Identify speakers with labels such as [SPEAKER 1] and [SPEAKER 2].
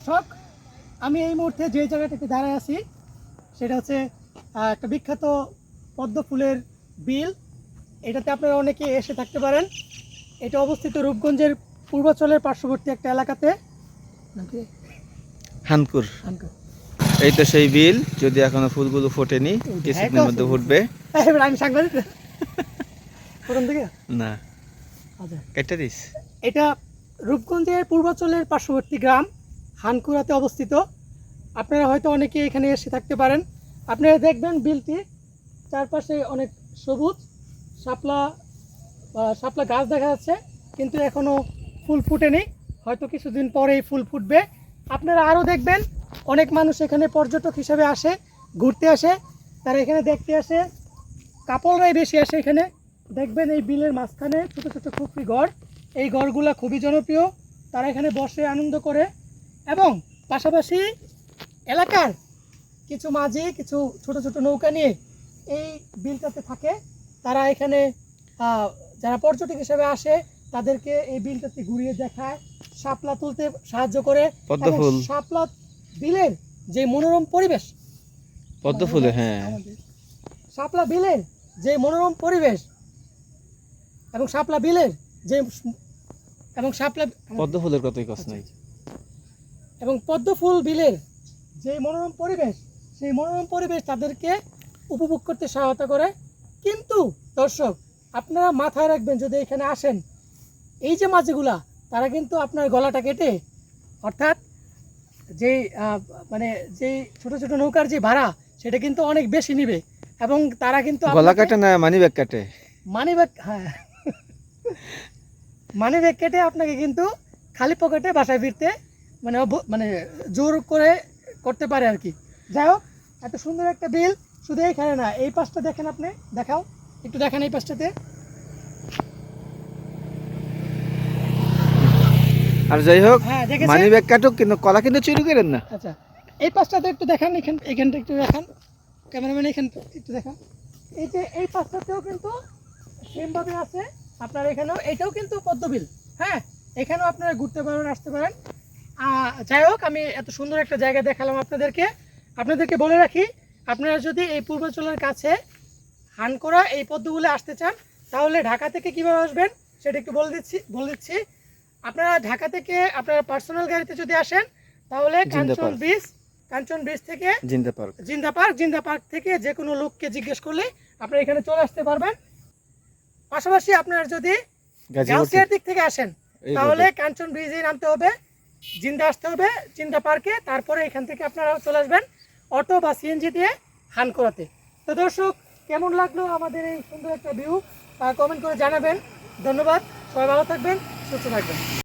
[SPEAKER 1] দর্শক আমি এই মুহূর্তে যে জায়গাটাতে দাঁড়ায় আছি সেটা হচ্ছে একটা বিখ্যাত পদ্ম ফুলের বিল। এটাতে আপনারা অনেকে এসে থাকতে পারেন। এটা অবস্থিত রূপগঞ্জের পূর্বাচলের পার্শ্ববর্তী একটা এলাকাতে। নাকি?
[SPEAKER 2] হানকুর। এই তো সেই বিল যদি এখনও ফুলগুলো ফোটেনি কিছুদিনের মধ্যে ফুটবে।
[SPEAKER 1] এবার আমি সাংবাদিক। প্রথম থেকে
[SPEAKER 2] না।
[SPEAKER 1] আচ্ছা। এটা রূপগঞ্জের পূর্বাচলের পার্শ্ববর্তী গ্রাম। হানকুরাতে অবস্থিত। আপনারা হয়তো অনেকে এখানে এসে থাকতে পারেন। আপনারা দেখবেন বিলটি, চারপাশে অনেক সবুজ, শাপলা শাপলা গাছ দেখা যাচ্ছে, কিন্তু এখনও ফুল ফুটেনি। হয়তো কিছুদিন পরেই ফুল ফুটবে। আপনারা আরও দেখবেন, অনেক মানুষ এখানে পর্যটক হিসেবে আসে, ঘুরতে আসে। তারা এখানে দেখতে আসে। কাপড়রাই বেশি আসে এখানে। দেখবেন এই বিলের মাঝখানে ছোটো ছোটো খুপড়ি ঘর। এই ঘরগুলা খুবই জনপ্রিয়। তারা এখানে বসে আনন্দ করে। এবং পাশাপাশি এলাকার কিছু মাঝি কিছু ছোট ছোট নৌকা নিয়ে এই বিলটাতে থাকে। তারা এখানে যারা পর্যটক হিসেবে আসে তাদেরকে এই বিলটাতে ঘুরিয়ে দেখায় শাপলা তুলতে সাহায্য করে শাপলা বিলের যে মনোরম পরিবেশ
[SPEAKER 2] পদ্ম ফুলে হ্যাঁ।
[SPEAKER 1] শাপলা বিলের যে মনোরম পরিবেশ এবং শাপলা বিলের যে এবং শাপলা
[SPEAKER 2] পদ্ম ফুলের কতই কষ্ট নাই।
[SPEAKER 1] এবং পদ্মফুল বিলের যে মনোরম পরিবেশ সেই মনোরম পরিবেশ তাদেরকে উপভোগ করতে সহায়তা করে। কিন্তু দর্শক আপনারা মাথায় রাখবেন যদি এখানে আসেন এই যে মাছগুলা তারা কিন্তু আপনার গলাটা কেটে অর্থাৎ যে মানে যে ছোট ছোট নৌকার যে ভাড়া সেটা কিন্তু অনেক বেশি নিবে। এবং তারা কিন্তু
[SPEAKER 2] গলা কাটে না মানি ব্যাগ কাটে?
[SPEAKER 1] মানি ব্যাগ হ্যাঁ। মানি ব্যাগ কেটে আপনাকে কিন্তু খালি পকেটে বাসায় ফিরতে মানে মানে জোর করে করতে পারে আর কি। যাই হোক এত সুন্দর একটা বিল শুধু এইখানে না এই পাশটা দেখেন আপনি দেখাও একটু দেখেন এই পাশটাতে।
[SPEAKER 2] আর যাই হোক
[SPEAKER 1] হ্যাঁ
[SPEAKER 2] মানি ব্যাগ কাটুক কিন্তু কলা কিন্তু চুরি করেন না।
[SPEAKER 1] আচ্ছা এই পাশটাতে একটু দেখান এখান এখানটা একটু দেখান। ক্যামেরাম্যান এখান একটু দেখান। এই যে এই পাশটাতেও কিন্তু সেমভাবে আছে। আপনার এখানেও এটাও কিন্তু পদ্মবিল হ্যাঁ এখানেও আপনারা ঘুরতে পারেন আসতে পারেন। যাই হোক আমি এত সুন্দর একটা জায়গা দেখালাম আপনাদেরকে। আপনাদেরকে বলে রাখি আপনারা যদি এই পূর্বাঞ্চলের কাছে হানকোড়া এই পদ্মগুলো আসতে চান তাহলে ঢাকা থেকে কীভাবে আসবেন সেটা একটু বলে দিচ্ছি বলে দিচ্ছি। আপনারা ঢাকা থেকে আপনারা পার্সোনাল গাড়িতে যদি আসেন তাহলে কাঞ্চন ব্রিজ কাঞ্চন ব্রিজ থেকে
[SPEAKER 2] জিন্দা পার্ক।
[SPEAKER 1] জিন্দা পার্ক জিন্দা পার্ক থেকে যে কোনো লোককে জিজ্ঞেস করলে আপনারা এখানে চলে আসতে পারবেন। পাশাপাশি আপনারা যদি
[SPEAKER 2] গাজীপুর
[SPEAKER 1] দিক থেকে আসেন তাহলে কাঞ্চন ব্রিজে নামতে হবে। জিন্দা আসতে হবে, জিন্দা পার্কে তারপরে এখান থেকে আপনারা চলে আসবেন অটো বা সিএনজি দিয়ে হান করাতে। তো দর্শক, কেমন লাগল আমাদের এই সুন্দর একটা ভিউ কমেন্ট করে জানাবেন। ধন্যবাদ, সবাই ভালো থাকবেন, সুস্থ থাকবেন।